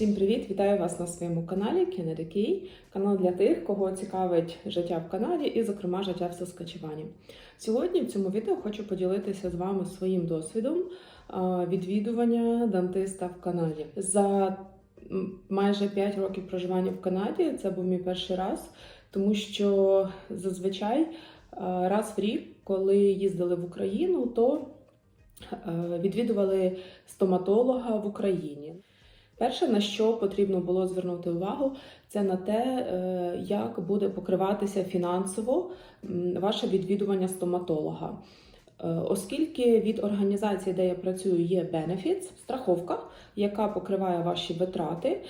Всім привіт! Вітаю вас на своєму каналі Кенедикій. Канал для тих, кого цікавить життя в Канаді і, зокрема, життя в Саскачевані. Сьогодні в цьому відео хочу поділитися з вами своїм досвідом відвідування дантиста в Канаді. За майже 5 років проживання в Канаді це був мій перший раз, тому що зазвичай раз в рік, коли їздили в Україну, то відвідували стоматолога в Україні. Перше, на що потрібно було звернути увагу, це на те, е, як буде покриватися фінансово ваше відвідування стоматолога. Е, Оскільки від організації, де я працюю, є Benefits, страховка, яка покриває ваші витрати,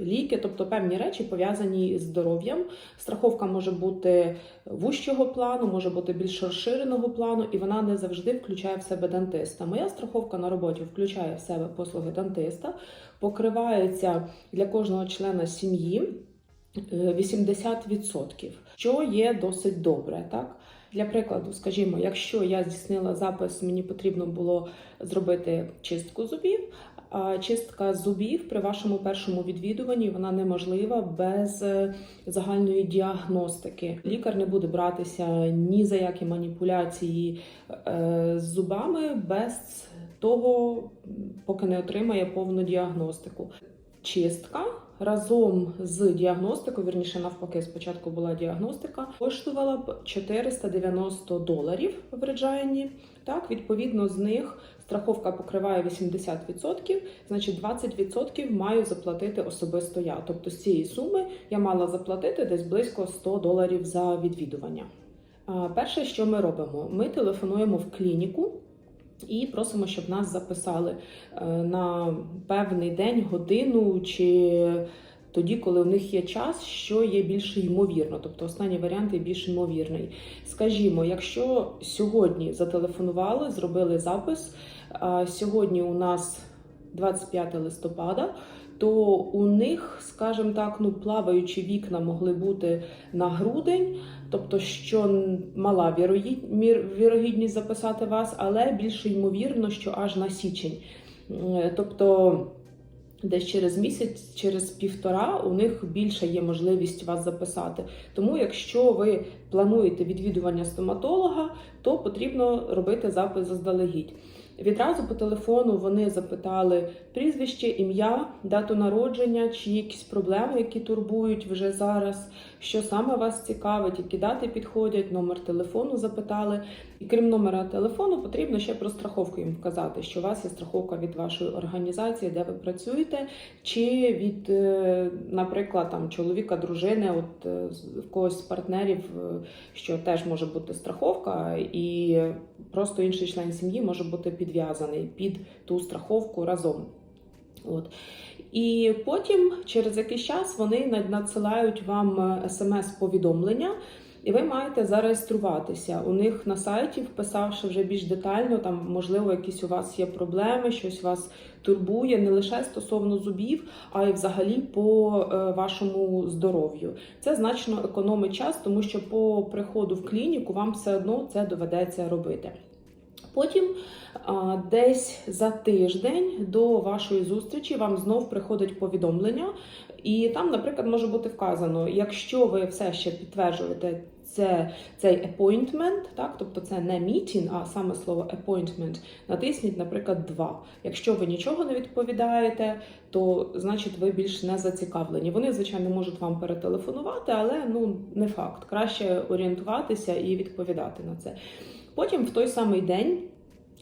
ліки, тобто певні речі пов'язані з здоров'ям. Страховка може бути вущого плану, може бути більш розширеного плану, і вона не завжди включає в себе дантиста. Моя страховка на роботі включає в себе послуги дантиста, покривається для кожного члена сім'ї е, 80%, що є досить добре, так? Для прикладу, скажімо, якщо я здійснила запис, мені потрібно було зробити чистку зубів. А чистка зубів при вашому першому відвідуванні вона неможлива без е, загальної діагностики. Лікар не буде братися ні за які маніпуляції е, з зубами без того, поки не отримає повну діагностику. Чистка разом з діагностикою, верніше навпаки, спочатку була діагностика, коштувала б 490 доларів в Реджайні. Так, відповідно, з них страховка покриває 80%, значить 20% маю заплатити особисто я. Тобто з цієї суми я мала заплатити десь близько 100 доларів за відвідування. Перше, що ми робимо, ми телефонуємо в клініку. І просимо, щоб нас записали е, на певний день, годину чи тоді, коли у них є час, що є більш ймовірно. Тобто останній варіант є більш ймовірний. Скажімо, якщо сьогодні зателефонували, зробили запис, сьогодні у нас 25 листопада. То у них, скажімо так, ну плаваючі вікна могли бути на грудень, тобто що мала вірогідність записати вас, але більше ймовірно, що аж на січень. Е, Тобто десь через місяць, через півтора у них більше є можливість вас записати. Тому, якщо ви плануєте відвідування стоматолога, то потрібно робити запис заздалегідь. Відразу по телефону вони запитали прізвище, ім'я, дату народження, чи якісь проблеми, які турбують вже зараз, що саме вас цікавить, які дати підходять, номер телефону запитали. І крім номера телефону, потрібно ще про страховку їм вказати, що у вас є страховка від вашої організації, де ви працюєте, чи від, е, наприклад, там чоловіка, дружини, от е, в когось з партнерів, е, що теж може бути страховка, і просто інший член сім'ї може бути підв'язаний під ту страховку разом. От. І потім, через якийсь час, вони надсилають вам смс-повідомлення, і ви маєте зареєструватися. У них на сайті, вписавши вже більш детально, там, можливо, якісь у вас є проблеми, щось вас турбує не лише стосовно зубів, а й взагалі по е, вашому здоров'ю. Це значно економить час, тому що по приходу в клініку вам все одно це доведеться робити. Потім десь за тиждень до вашої зустрічі вам знов приходить повідомлення, і там, наприклад, може бути вказано, якщо ви все ще підтверджуєте це, цей appointment, так, тобто це не meeting, а саме слово appointment, натисніть, наприклад, 2. Якщо ви нічого не відповідаєте, то значить ви більш не зацікавлені. Вони, звичайно, можуть вам перетелефонувати, але ну не факт. Краще орієнтуватися і відповідати на це. Потім в той самий день.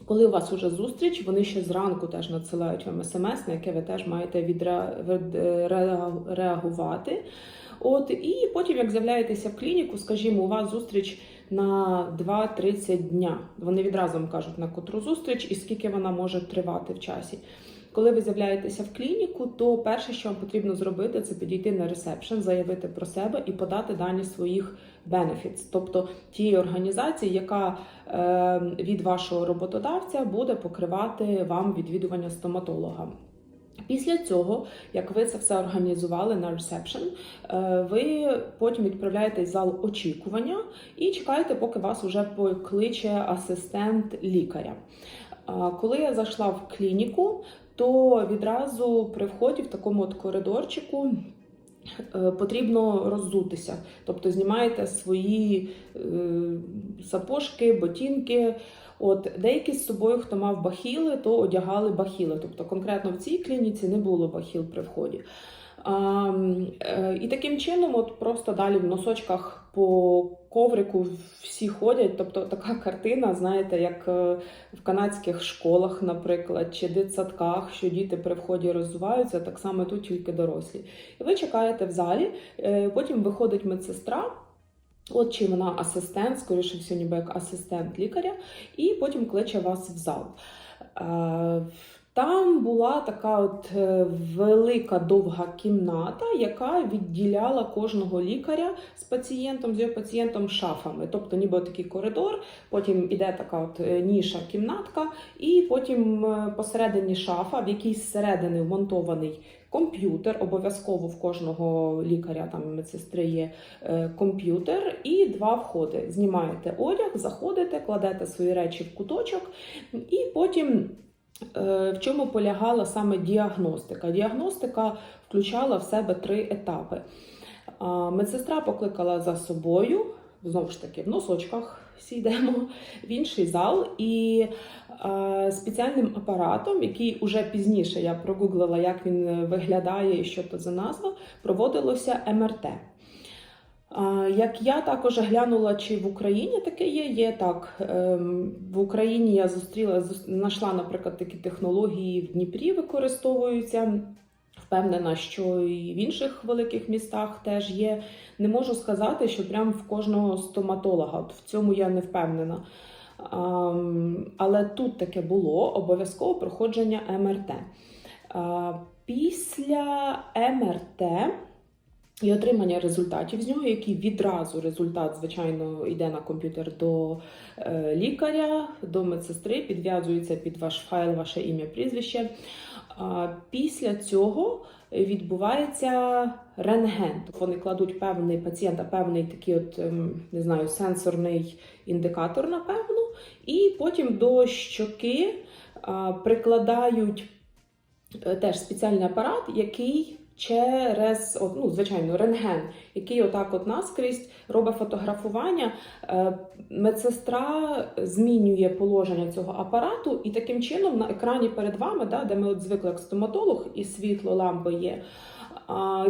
Коли у вас уже зустріч, вони ще зранку теж надсилають вам смс, на яке ви теж маєте відре- від- реа- реагувати. От і потім, як з'являєтеся в клініку, скажімо, у вас зустріч на 2-30 дня. Вони відразу вам кажуть, на котру зустріч і скільки вона може тривати в часі. Коли ви з'являєтеся в клініку, то перше, що вам потрібно зробити, це підійти на ресепшн, заявити про себе і подати дані своїх benefits, тобто тієї організації, яка е, від вашого роботодавця буде покривати вам відвідування стоматолога. Після цього, як ви це все організували на ресепшн, е, ви потім відправляєтесь в зал очікування і чекаєте, поки вас уже покличе асистент лікаря. Коли я зайшла в клініку, то відразу при вході в такому от коридорчику. е, Потрібно роззутися, тобто знімаєте свої е, сапожки, ботинки. От деякі з собою, хто мав бахіли, то одягали бахіли. Тобто конкретно в цій клініці не було бахіл при вході. А, е, і таким чином, от просто далі в носочках по коврику всі ходять. Тобто така картина, знаєте, як е, в канадських школах, наприклад, чи дитсадках, що діти при вході розвиваються, так само тут тільки дорослі. І ви чекаєте в залі, е, потім виходить медсестра. От чи вона асистент, скоріше всього, ніби як асистент лікаря, і потім кличе вас в зал. Там була така от е, велика довга кімната, яка відділяла кожного лікаря з пацієнтом, з його пацієнтом шафами. Тобто, ніби такий коридор, потім іде така от е, ніша кімнатка, і потім е, посередині шафа, в якій зсередини вмонтований комп'ютер. Обов'язково в кожного лікаря там медсестри є комп'ютер, і два входи. Знімаєте одяг, заходите, кладете свої речі в куточок, і потім. Е, В чому полягала саме діагностика? Діагностика включала в себе три етапи. Медсестра покликала за собою, знову ж таки, в носочках всі йдемо в інший зал, і спеціальним апаратом, який уже пізніше я прогуглила, як він е, виглядає і що то за назва, проводилося МРТ. Як я також глянула, чи в Україні таке є, є так. ем, В Україні я зустріла, знайшла, наприклад, такі технології в Дніпрі використовуються. Впевнена, що і в інших великих містах теж є. Не можу сказати, що прям в кожного стоматолога. От в цьому я не впевнена. Але тут таке було обов'язково проходження МРТ. Після МРТ і отримання результатів з нього, який відразу результат, звичайно, йде на комп'ютер до е, лікаря, до медсестри, підв'язується під ваш файл, ваше ім'я, прізвище. Після цього відбувається рентген. Вони кладуть певний пацієнта, певний такий, от ем, не знаю, сенсорний індикатор, напевно, і потім до щоки прикладають е, теж спеціальний апарат, який через ну, звичайно рентген, який отак от наскрізь робить фотографування. Е, Медсестра змінює положення цього апарату, і таким чином на екрані перед вами, да, де ми от звикли як стоматолог, і світло лампи є.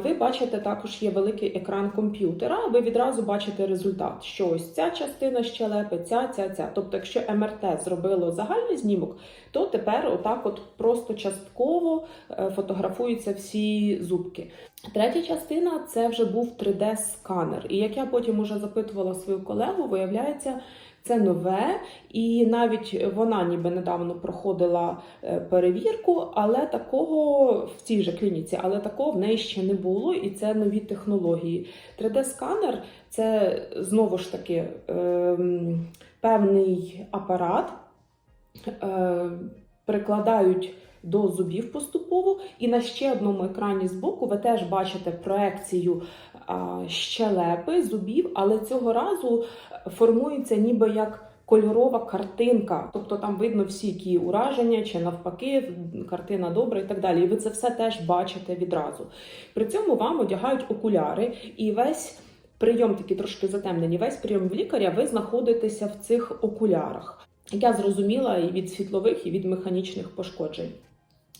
Ви бачите, також є великий екран комп'ютера. Ви відразу бачите результат, що ось ця частина щелепи, ця, ця, ця. Тобто, якщо МРТ зробило загальний знімок, то тепер отак, от просто частково е, фотографуються всі зубки. Третя частина це вже був 3D-сканер. І як я потім уже запитувала свою колегу, виявляється. Це нове, і навіть вона ніби недавно проходила е, перевірку, але такого в цій же клініці, але такого в неї ще не було, і це нові технології. 3D-сканер це знову ж таки ем, певний апарат, е, прикладають до зубів поступово, і на ще одному екрані збоку ви теж бачите проекцію щелепи зубів, але цього разу формується ніби як кольорова картинка. Тобто там видно всі ті ураження, чи навпаки, картина добра і так далі. І ви це все теж бачите відразу. При цьому вам одягають окуляри і весь. Прийом такий трошки затемнені. Весь прийом в лікаря ви знаходитеся в цих окулярах. Я зрозуміла і від світлових, і від механічних пошкоджень.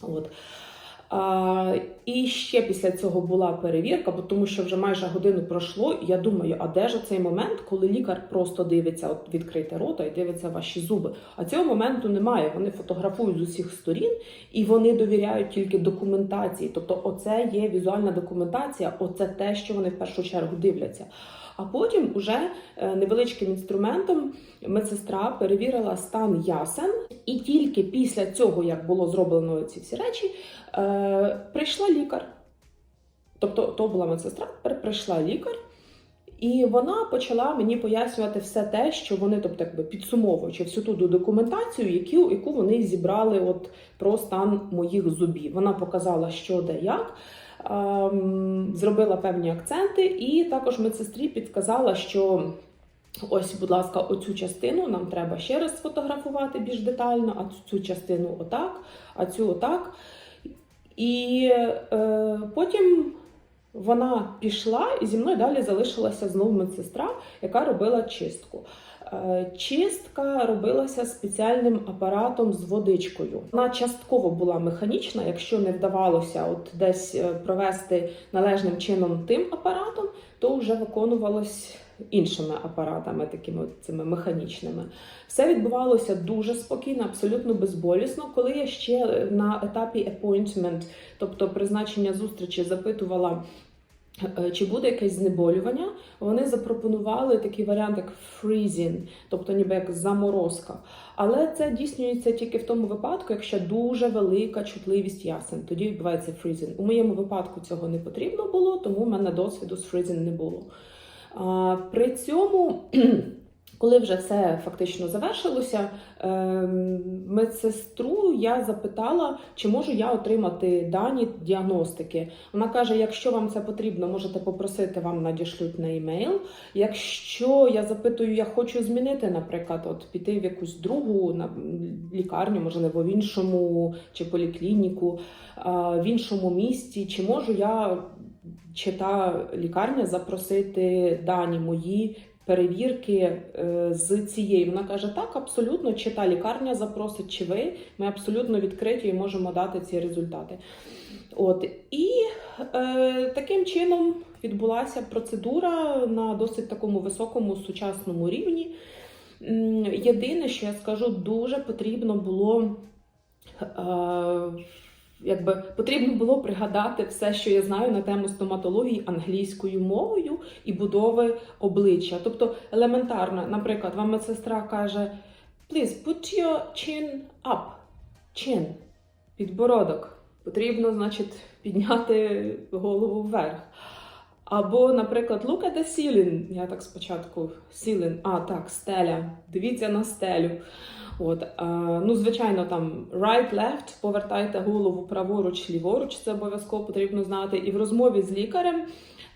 От. І ще після цього була перевірка, бо тому що вже майже годину пройшло. І я думаю, а де ж цей момент, коли лікар просто дивиться, от відкрите рота і дивиться ваші зуби. А цього моменту немає. Вони фотографують з усіх сторін і вони довіряють тільки документації. Тобто, оце є візуальна документація, оце те, що вони в першу чергу дивляться. А потім уже е, невеличким інструментом медсестра перевірила стан ясен, і тільки після цього, як було зроблено ці всі речі, е, прийшла лікар. Тобто, то була медсестра, прийшла лікар, і вона почала мені пояснювати все те, що вони, тобто, якби підсумовуючи всю ту документацію, яку, яку вони зібрали от про стан моїх зубів. Вона показала, що де як. ем, Зробила певні акценти, і також медсестрі підказала, що ось, будь ласка, оцю частину нам треба ще раз сфотографувати більш детально, а цю частину отак, а цю отак. І е, потім вона пішла, і зі мною далі залишилася знову медсестра, яка робила чистку. Е, Чистка робилася спеціальним апаратом з водичкою. Вона частково була механічна, якщо не вдавалося от десь е, провести належним чином тим апаратом, то вже виконувалось іншими апаратами, такими цими механічними. Все відбувалося дуже спокійно, абсолютно безболісно. Коли я ще на етапі appointment, тобто призначення зустрічі, запитувала. е, Чи буде якесь знеболювання? Вони запропонували такий варіант, як freezing, тобто ніби як заморозка. Але це дійснюється тільки в тому випадку, якщо дуже велика чутливість ясен. Тоді відбувається freezing. У моєму випадку цього не потрібно було, тому в мене досвіду з freezing не було. При цьому, коли вже все фактично завершилося, ем, медсестру я запитала, чи можу я отримати дані діагностики. Вона каже: якщо вам це потрібно, можете попросити, вам надішлють на емейл. Якщо я запитую, я хочу змінити, наприклад, от піти в якусь другу лікарню, можливо, в іншому чи поліклініку, в іншому місті, чи можу я чи та лікарня запросити дані мої перевірки е, з цієї. Вона каже: так, абсолютно, чи та лікарня запросить, чи ви. Ми абсолютно відкриті і можемо дати ці результати. От і е, таким чином відбулася процедура на досить такому високому сучасному рівні. Єдине, що я скажу, дуже потрібно було. Е, Якби потрібно було пригадати все, що я знаю на тему стоматології англійською мовою і будови обличчя. Тобто елементарно, наприклад, вам медсестра каже: Please put your chin up. Chin. Підбородок. Потрібно, значить, підняти голову вверх. Або, наприклад, look at the ceiling. Я так спочатку ceiling, а так, стеля. Дивіться на стелю. От, е, ну, звичайно, там right, left, повертайте голову праворуч, ліворуч, це обов'язково потрібно знати. І в розмові з лікарем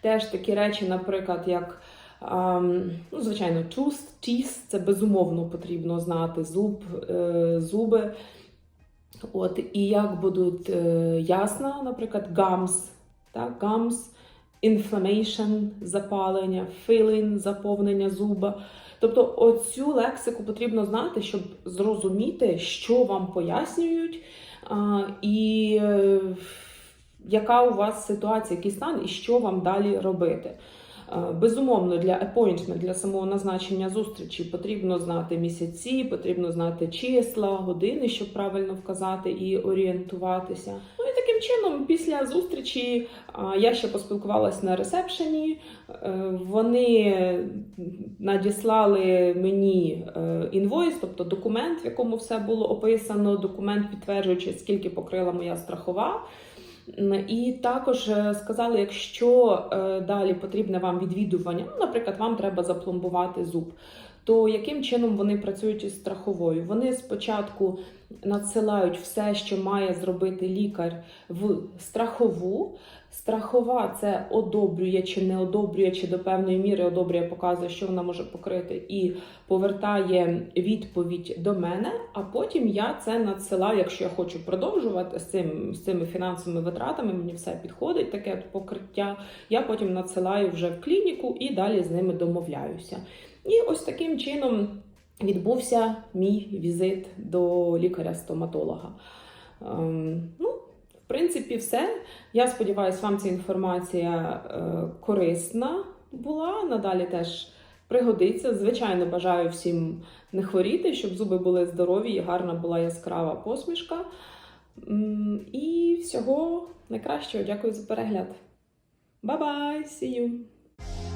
теж такі речі, наприклад, як, ем, ну, звичайно, tooth, teeth, це безумовно потрібно знати, зуб, е, зуби. От, і як будуть е, ясно, наприклад, gums, так, gums, inflammation, запалення, filling, заповнення зуба. Тобто оцю лексику потрібно знати, щоб зрозуміти, що вам пояснюють, і е, яка у вас ситуація, який стан, і що вам далі робити. Е, Безумовно, для appointment, для самого назначення зустрічі потрібно знати місяці, потрібно знати числа, години, щоб правильно вказати і орієнтуватися. Ну і таким чином, після зустрічі я ще поспілкувалася на ресепшені. Е, Вони надіслали мені е, інвойс, тобто документ, в якому все було описано, документ підтверджуючи, скільки покрила моя страхова. І також е, сказали, якщо е, далі потрібне вам відвідування, ну, наприклад, вам треба запломбувати зуб, то яким чином вони працюють із страховою? Вони спочатку надсилають все, що має зробити лікар в страхову. Страхова це одобрює чи не одобрює, чи до певної міри одобрює, показує, що вона може покрити, і повертає відповідь до мене. А потім я це надсилаю, якщо я хочу продовжувати з цим з цими фінансовими витратами. Мені все підходить, таке покриття. Я потім надсилаю вже в клініку і далі з ними домовляюся. І ось таким чином відбувся мій візит до лікаря-стоматолога. Ем, ну, в принципі, все. Я сподіваюся, вам ця інформація е, корисна була. Надалі теж пригодиться. Звичайно, бажаю всім не хворіти, щоб зуби були здорові і гарна була яскрава посмішка. І всього найкращого. Дякую за перегляд. Бай-бай! See you!